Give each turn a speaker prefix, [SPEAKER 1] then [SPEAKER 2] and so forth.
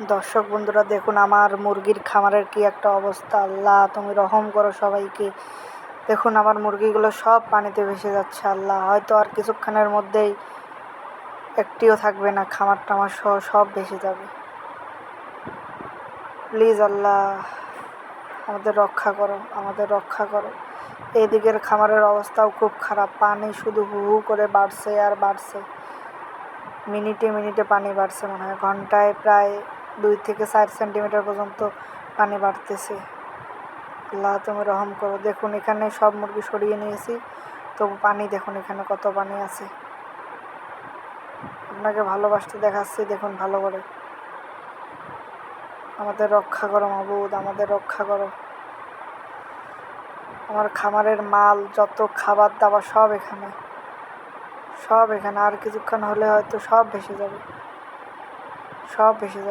[SPEAKER 1] দর্শক বন্ধুরা, দেখুন আমার মুরগির খামারের কি একটা অবস্থা। আল্লাহ, তুমি রহম করো সবাইকে। দেখুন আমার মুরগিগুলো সব পানিতে ভেসে যাচ্ছে, আল্লাহ। হয়তো আর কিছুক্ষণের মধ্যেই একটিও থাকবে না খামার টামার সহ সব ভেসে যাবে। প্লিজ আল্লাহ, আমাদের রক্ষা করো, আমাদের রক্ষা করো। এদিকের খামারের অবস্থাও খুব খারাপ, পানি শুধু হু হু করে বাড়ছে আর বাড়ছে। মিনিটে মিনিটে পানি বাড়ছে মনে হয়, ঘন্টায় প্রায় দুই থেকে চার সেন্টিমিটার পর্যন্ত পানি বাড়তেছে। আল্লাহ তুমি রহম করো। দেখুন, এখানে সব মুরগি সরিয়ে নিয়েছি। তবু পানি, দেখুন, এখানে কত পানি আছে। আপনাকে ভালোবাসতে দেখাচ্ছি, দেখুন, ভালো করে। আমাদের রক্ষা করো, মাবুদ, আমাদের রক্ষা করো। আমার খামারের মাল, যত খাবার দাবার, সব এখানে। সব এখানে। আর কিছুক্ষণ হলে হয়তো সব ভেসে যাবে। সব ভেসে যাবে।